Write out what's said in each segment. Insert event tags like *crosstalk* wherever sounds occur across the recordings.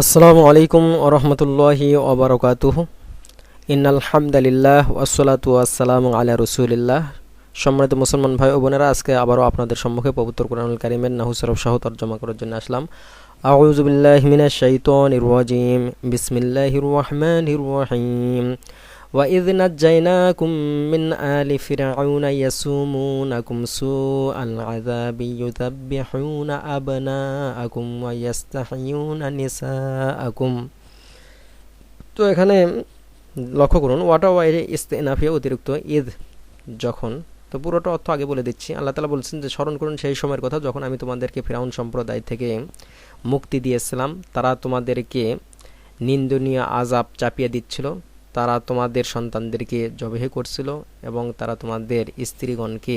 আসসালামু আলাইকুম ওরহমতুল্লাহি ওবরকাতুহ ইন্নাল হামদালিল্লাহ আসসালাম ওয়াসসালামু আলা রসুলিল্লাহ। সম্মানিত মুসলমান ভাই ও বোনেরা, আজকে আবারও আপনাদের সম্মুখে পবিত্র কোরআনুল কারিমের নাহুসরফ সহ তর্জমা করার জন্য আসলাম। আউযু বিল্লাহি মিনাশ শাইতানির রাজিম। বিসমিল্লাহির রহমানির রহিম। وإذ نجيناكم من آل فرعون يسومونكم سوء العذاب يذبحون أبناءكم ويستحيون نساءكم তো এখানে লক্ষ্য করুন ওয়াটা ওয়াইরে ইস্তেনাফিয়া অতিরিক্ত ঈদ যখন তো পুরোটা অর্থ আগে বলে দিচ্ছি আল্লাহ তালা বলছেন যে স্মরণ করুন সেই সময়ের কথা যখন আমি তোমাদেরকে ফিরাউন সম্প্রদায় থেকে মুক্তি দিয়েছিলাম তারা তোমাদেরকে নিন্দনীয় আজাব চাপিয়ে দিচ্ছিল তারা তোমাদের সন্তানদেরকে জবেহে করছিল এবং তারা তোমাদের স্ত্রীগণকে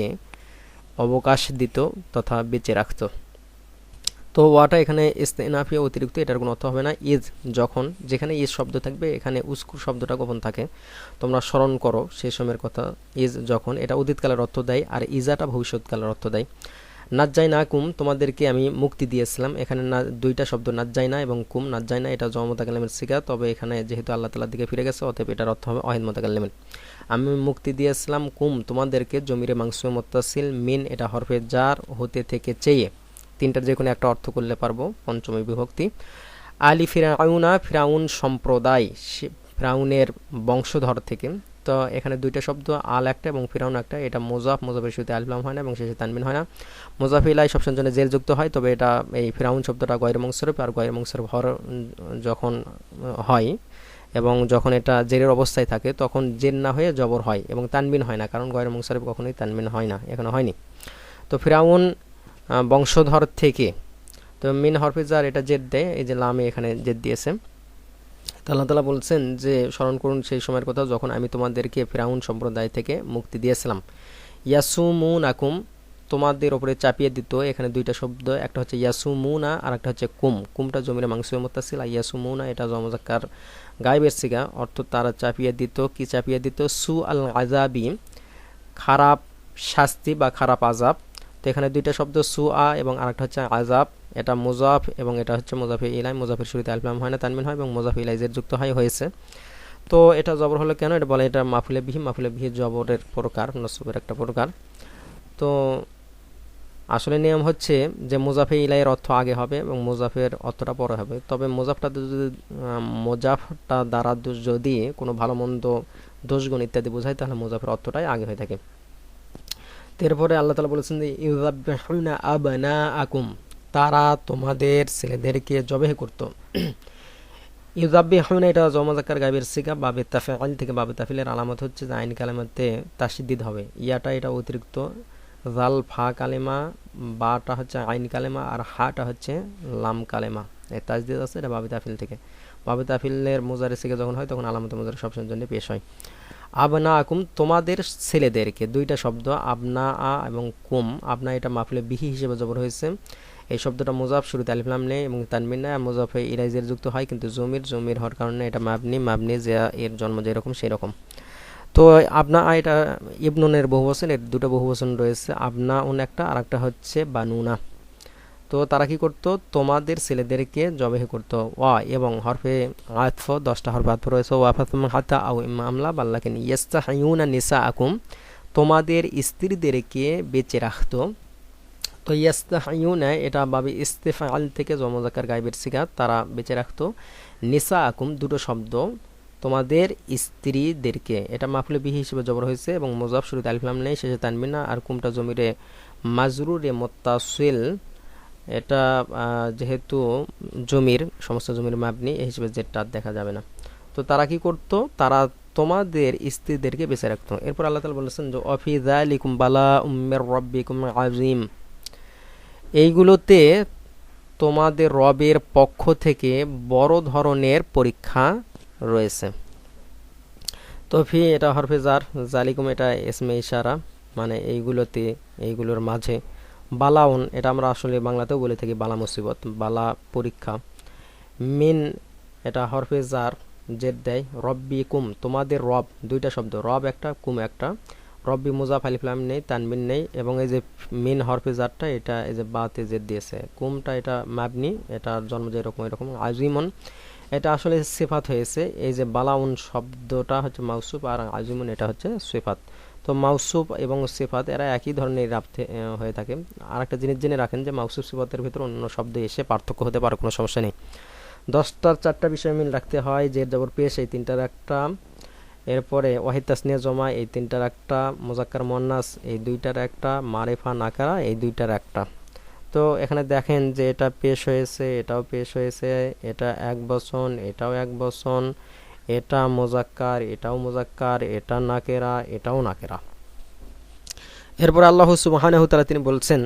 অবকাশ দিত তথা বেঁচে রাখত। তো ওয়াটা এখানে ইস্তেনাফিয়া অতিরিক্ত, এটার কোনো অর্থ হবে না। ইজ যখন, যেখানে ইজ শব্দ থাকবে, এখানে উস্কু শব্দটা গোপন থাকে। তোমরা স্মরণ করো, সেই সময়ের কথা, ইজ যখন, এটা অতীতকালের অর্থ দেয়, আর ইজাটা ভবিষ্যৎকালের অর্থ দেয়। নাজ্জাই না কুম তোমাদেরকে আমি মুক্তি দিয়েছিলাম। এখানে না, দুইটা শব্দ নাজ্জাই না এবং কুম। নাজ্জাই না এটা জমতা কালামের শিকা তবে এখানে যেহেতু আল্লাহ তালার দিকে ফিরে গেছে, অতএব এটার অর্থ হবে অহিদ মোতাকাল্লামের আমি মুক্তি দিয়েছিলাম কুম, তোমাদেরকে জমিরে মাংস মোত্তাসিল, মিন, এটা হরফে জার হতে থেকে চেয়ে। তিনটার যে কোনো একটা অর্থ করলে পারব, পঞ্চমী বিভক্তি। আলি ফিরাউনা, ফিরাউন সম্প্রদায় ফিরাউনের বংশধর থেকে। তো এখানে দুইটা শব্দ, আল একটা এবং ফিরাউন একটা। এটা মোজাফ, মোজাফের শুরুতে আলফলাম হয় না এবং শেষে তানবিন হয় না। মোজাফ ইলাই সবসময় জন্য জেল যুক্ত হয়, তবে এটা এই ফিরাউন শব্দটা গয়ের মংসরূপ আর গয়ের মংসরূপ হর যখন হয় এবং যখন এটা জেরের অবস্থায় থাকে, তখন জের না হয়ে জবর হয় এবং তানবিন হয় না, কারণ গয়ের মংসরূপ কখনোই তানবিন হয় না, এখনও হয়নি। তো ফিরাউন বংশধর থেকে, তো মিন হরফিজার এটা জেদ দেয়, এই যে লামে এখানে জেদ দিয়েছে। আল্লাহ তালা বলছেন যে, স্মরণ করুন সেই সময়ের কথা যখন আমি তোমাদেরকে ফেরাউন সম্প্রদায় থেকে মুক্তি দিয়েছিলাম। ইয়াসুমুন আকুম তোমাদের ওপরে চাপিয়ে দিত এখানে দুইটা শব্দ, একটা হচ্ছে ইয়াসুমুনা আর একটা হচ্ছে কুম। কুমটা জমির মাংস মোত্তাসিল আর ইয়াসুমুনা এটা জমজাক্কার গাইবের সিগা অর্থ তারা চাপিয়ে দিত। কি চাপিয়ে দিত? সু আল আজাবি খারাপ শাস্তি বা খারাপ আজাব তো এখানে দুইটা শব্দ সু, আ এবং আরেকটা হচ্ছে আজাব এটা মোজাফ এবং এটা হচ্ছে মুজাফি ইলাই। মোজাফের শুরুতে আলফলাম হয় না তানমিন হয় এবং মোজাফে ইলাইজের যুক্ত হয়, হয়েছে। তো এটা জবর হলো কেন? এটা বলে এটা মাফুলে বিহি মাফুলে বিহি জবরের প্রকার, নসবের একটা প্রকার। তো আসলে নিয়ম হচ্ছে যে মোজাফে ইলাইয়ের অর্থ আগে হবে এবং মোজাফের অর্থটা পরে হবে। তবে মোজাফটা যদি মোজাফটা দ্বারা যদি কোনো ভালো মন্দ দোষগুণ ইত্যাদি বোঝায়, তাহলে মোজাফের অর্থটাই আগে হয়ে থাকে। এরপরে আল্লাহ তালা বলেছেন যে আবনা আকুম তারা তোমাদের ছেলেদেরকে জবেহ করত। *clears throat* ইউজাব্বি হামিনা এটা জমাজাকার গাইবের সিকা, বাবে তাফিল থেকে বাবে তাফিলের আলামত হচ্ছে যে, আইন কালেমাতে তাসিদ্দিদ হবে। ইয়াটা, এটা অতিরিক্ত। জাল ফা কালেমা, বাটা হচ্ছে আইন কালেমা, আর হাটা হচ্ছে লাম কালেমা। এই তাজদিদ আছে, এটা বাবে তাফিল থেকে। বাবে তাফিলের মোজারে সিকে যখন হয়, তখন আলামত মোজারে সবসময় জন্য পেশ হয়। আবনা আকুম তোমাদের ছেলেদেরকে। দুইটা শব্দ, আবনা, আ এবং কুম। আপনা এটা মাফলে বিহি হিসেবে জবর হয়েছে। এই শব্দটা মুজাফ শুরুতে আলিফলাম নেই এবং তানমিন নেয় মুজাফে ইরাইজের যুক্ত হয়, কিন্তু জমির জমির হওয়ার কারণে এটা মাবনি মাবনি যে এর জন্ম যেরকম সেই রকম তো আপনা এটা ইবনুনের বহু বচন এর দুটো বহু বচন রয়েছে। আপনা উন একটা আর একটা হচ্ছে বানুনা। তো তারা কি করতো? তোমাদের ছেলেদেরকে জবেহে করতো। ওয়া এবং হরফে আতফ দশটা হরফে আতফ রয়েছে। ওয়াফাতুম হাতা আউ আমলা বাল্লাকে ইয়েস্তা হাইউনা নিসা আকুম তোমাদের স্ত্রীদেরকে বেঁচে রাখতো। তো ইয়াস্তা হাইউনা এটা বাবে ইস্তেফাল থেকে জমজাকার গাইবের সিগা, তারা বেঁচে রাখতো। নিসা আকুম দুটো শব্দ, তোমাদের স্ত্রীদেরকে। এটা মাফলে বিহি হিসেবে জবর হয়েছে এবং মোজাফ শুরুতে আলিফলাম নেই, শেষে তানবিনা আর কুমটা জমিরে মাজরুরে মোত্তাসিল এটা যেহেতু জমির, সমস্ত জমির মাপনি এই হিসেবে জেটটা দেখা যাবে না। তো তারা কি করতো? তারা তোমাদের স্ত্রীদেরকে বেঁচে রাখতো। এরপর আল্লাহ তালা বলেছেন যে অফিজা লিকুম বালা উম্মের রব্বিকুম আজিম এইগুলোতে তোমাদের রবের পক্ষ থেকে বড় ধরনের পরীক্ষা রয়েছে। তো ফি এটা হরফেজার জালিকুম এটা এসমে ইশারা মানে এইগুলোতে, এইগুলোর মাঝে। বালাউন, এটা আমরা আসলে বাংলাতেও বলে থাকি বালা মুসিবত, বালা পরীক্ষা। মিন, এটা হরফে জার, জেদ দেয়, রব্বি কুম, তোমাদের রব, দুইটা শব্দ, রব একটা, কুম একটা। রব্বি মুজাফ আলিফলাম নেই, তানবিন নেই, এবং এই যে মিন হরফে জারটা, এটা এই যে বাতে জেদ দিয়েছে। কুমটা এটা মাবনি, এটা জন্ম যেরকম এরকম, আজিমন। এটা আসলে সেফাত হয়েছে, এই যে বালাউন শব্দটা হচ্ছে মাউসুফ, আর আজিমন এটা হচ্ছে সেফাত। তো মাউসুফ এবং সেফাত, এরা একই ধরনের রাফতে হয়ে থাকে। আর একটা জিনিস জেনে রাখেন যে মাউসুফ সেফাতের ভিতরে অন্য শব্দ এসে পার্থক্য হতে পারে, কোনো সমস্যা নেই। দশটার চারটা বিষয় মিল রাখতে হয় যে জবর পেশ, এই তিনটার একটা। এরপরে ওয়াহিদ তাসনিয়া জমা, এই তিনটার একটা। মোজাক্কার মন্নাস এই দুইটার একটা। মারেফা নাকারা, এই দুইটার একটা। তো এখানে দেখেন যে এটা পেশ হয়েছে, এটাও পেশ হয়েছে, এটা এক বসন এটাও এক বসন এটা মোজাক্কার, এটাও মোজাক্কার, এটা নাকেরা, এটাও নাকেরা। এরপর আল্লাহ সুবহানাহু তাআলা তিনি বলছেন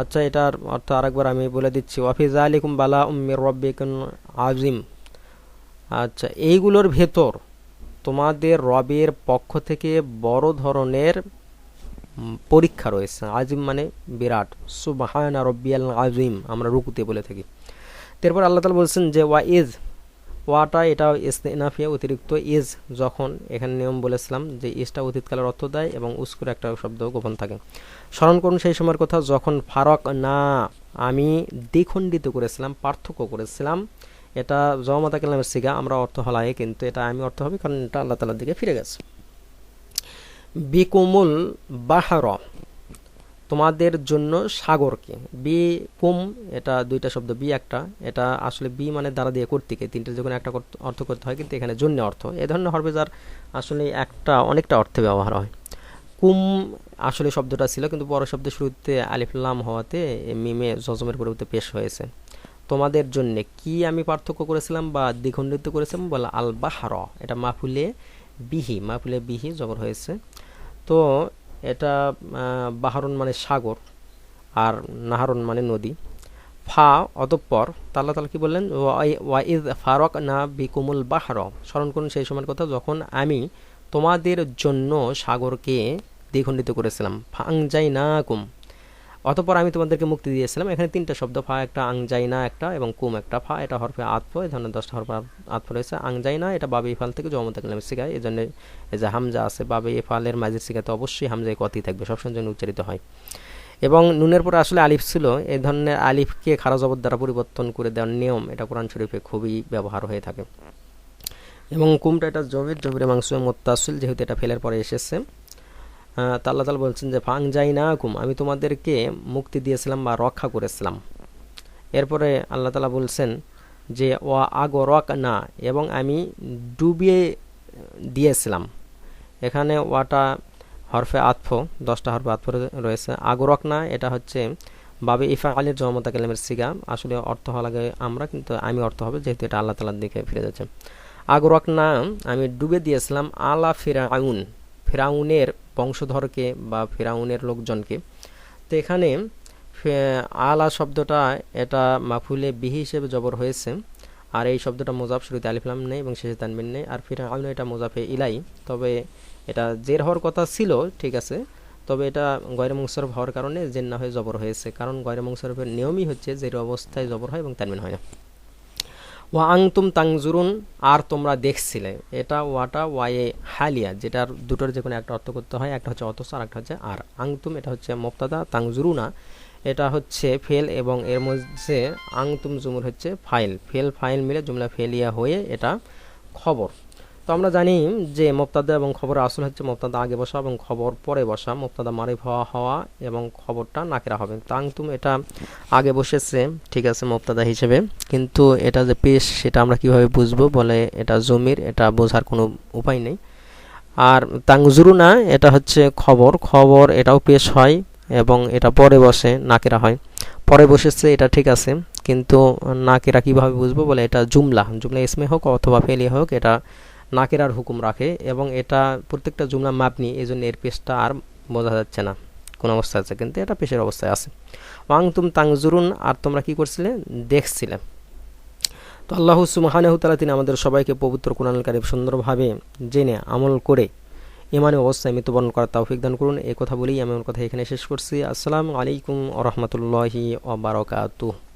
আচ্ছা এটার অর্থ আরেকবার আমি বলে দিচ্ছি ওয়াফিজ আলিকুম বালা উম্মির রব্বিকুম আজিম আচ্ছা এইগুলোর ভেতর তোমাদের রবের পক্ষ থেকে বড় ধরনের পরীক্ষা রয়েছে। আজিম মানে বিরাট। সুবাহানা রব্বিয়াল আজিম আমরা রুকুতে বলে থাকি। তারপর আল্লাহ তালা বলছেন যে, ওয়া ইজ ওয়াটা এটা ইসনাফিয়া অতিরিক্ত ইজ যখন এখানে নিয়ম বলেছিলাম যে ইজটা অতীতকালের অর্থ দেয় এবং উস্কুর একটা শব্দ গোপন থাকে। স্মরণ করুন সেই সময়ের কথা, যখন ফারক না আমি দ্বিখণ্ডিত করেছিলাম, পার্থক্য করেছিলাম, এটা জমাতা কালামের সিগা, আমরা অর্থ হলাই, কিন্তু এটা আমি অর্থ হবে কারণ এটা আল্লাহ তালার দিকে ফিরে গেছে। বিকুমুল বাহার তোমাদের জন্য সাগরকে বি কুম এটা দুইটা শব্দ, বি একটা। এটা আসলে বি মানে দ্বারা দিয়ে কর্তৃকে। তিনটে যখন একটা অর্থ করতে হয়, কিন্তু এখানে জন্য অর্থ। এ ধরনের হরবেজার আসলে একটা, অনেকটা অর্থে ব্যবহার হয়। কুম আসলে শব্দটা ছিল, কিন্তু বড় শব্দের শুরুতে আলিফুল্লাম হওয়াতে মিমে জজমের পরিবর্তে পেশ হয়েছে। তোমাদের জন্য কি আমি পার্থক্য করেছিলাম বা দ্বিখণ্ডিত করেছিলাম? বলে আল বাহার এটা মাফুলে বিহি মাফুলে বিহি জবর হয়েছে। তো এটা বাহারুন মানে সাগর আর নাহারুন মানে নদী। ফা অতঃপর তাল্লা তালা কি বললেন? ওয়াইদ ফারক না বিকুমুল বাহার। স্মরণ করুন সেই সময়ের কথা, যখন আমি তোমাদের জন্য সাগরকে দ্বিখণ্ডিত করেছিলাম। ফাংজাই না কুম অতপর আমি তোমাদেরকে মুক্তি দিয়েছিলাম। এখানে তিনটা শব্দ, ফা একটা আংজাইনা একটা এবং কুম একটা, ফা এটা হরফে আতফ এই ধরনের দশটা হরফে আতফ রয়েছে আংজাইনা এটা বাবে ইফাল থেকে জমত কালামে শিখায় এই জন্য এই যে হামজা আছে, বাবে ইফালের মাঝের শিখাতে অবশ্যই হামজায় কতি থাকবে সবসময় জন্য উচ্চারিত হয়। এবং নুনের পরে আসলে আলিফ ছিল, এই ধরনের আলিফকে খারা জবর দ্বারা পরিবর্তন করে দেওয়ার নিয়ম এটা কোরআন শরীফে খুবই ব্যবহার হয়ে থাকে। এবং কুমটা এটা জমির জমির মাংস মোত্তাসিল, যেহেতু এটা ফেলের পরে এসেছে। তা আল্লাহ তালা বলছেন যে ফাং যাই না কুম আমি তোমাদেরকে মুক্তি দিয়েছিলাম বা রক্ষা করেছিলাম। এরপরে আল্লাহ তালা বলছেন যে ও আগরক না এবং আমি ডুবিয়ে দিয়েছিলাম। এখানে ওয়াটা হরফে আতফ, দশটা হরফে আতফ রয়েছে। আগরক না এটা হচ্ছে বাবে ইফা আলীর জমতা কালামের সিগা। আসলে অর্থ হওয়া লাগে আমরা, কিন্তু আমি অর্থ হবে, যেহেতু এটা আল্লাহ তালার দিকে ফিরে যাচ্ছে। আগরক না আমি ডুবে দিয়েছিলাম আলা ফিরা ফিরাউন ফেরাউনের বংশধরকে বা ফেরাউনের লোকজনকে। তো এখানে আলা শব্দটা এটা মাফুলে বিহি হিসেবে জবর হয়েছে। আর এই শব্দটা মোজাফ শুরুতে আলিফলাম নেই এবং শেষে তানবিন নেই। আর ফিরাউন এটা মোজাফে ইলাই। তবে এটা জের হওয়ার কথা ছিল, ঠিক আছে। তবে এটা গয়রে মংসরফ হওয়ার কারণে জেন না হয়ে জবর হয়েছে। কারণ গয়রে মংসরফের নিয়মই হচ্ছে জের অবস্থায় জবর হয় এবং তানবিন হয় না। ওয়া আংতুম তাংজুরুন, আর তোমরা দেখছিলে। এটা ওয়াটা ওয়ায়ে হালিয়া, যেটার দুটোর যে কোনো একটা অর্থ করতে হয়, একটা হচ্ছে অতস আর একটা হচ্ছে আর। আংতুম এটা হচ্ছে মোক্তাদা তাংজুরুনা, এটা হচ্ছে ফেল এবং এর মধ্যে আংতুম জুমুর হচ্ছে ফাইল। ফেল, ফাইল মিলে জুমলা ফেলিয়া হয়ে এটা খবর। তো আমরা জানি যে মোপ্তাদা এবং খবরের আসল হচ্ছে মোপ্তাদা আগে বসা এবং খবর পরে বসা। মোপ্তাদা মারিফ হওয়া হওয়া এবং খবরটা নাকেরা হবে। তাংতুম এটা আগে বসেছে, ঠিক আছে মোপ্তাদা হিসেবে। কিন্তু এটা যে পেশ, সেটা আমরা কীভাবে বুঝব বলে এটা জমির, এটা বোঝার কোনো উপায় নেই। আর তাংজুরুনা, এটা হচ্ছে খবর। খবর এটাও পেশ হয় এবং এটা পরে বসে, নাকেরা হয়। পরে বসেছে, এটা ঠিক আছে। কিন্তু নাকেরা কীভাবে বুঝব বলে এটা জুমলা। জুমলা ইসমে হোক অথবা ফেলি হোক, এটা নাকেরার হুকুম রাখে এবং এটা প্রত্যেকটা জুমলা মাপনি এই জন্য এর পেশটা আর বোঝা যাচ্ছে না। কোন অবস্থায় আছে? কিন্তু এটা পেশের অবস্থায় আছে। ওয়াং তুম তাংজুরুন, আর তোমরা কি করছিলে? দেখছিলে। তো আল্লাহ সুমাহানাহু তালা তিনি আমাদের সবাইকে পবিত্র কোরআন কারিম সুন্দরভাবে জেনে আমল করে ইমানে অবস্থায় মৃত্যুবরণ করার তৌফিক দান করুন। এই কথা বলেই আমি আমার কথা এখানে শেষ করছি। আসসালামু আলাইকুম আ রহমতুল্লাহি ওবরাকাতুহ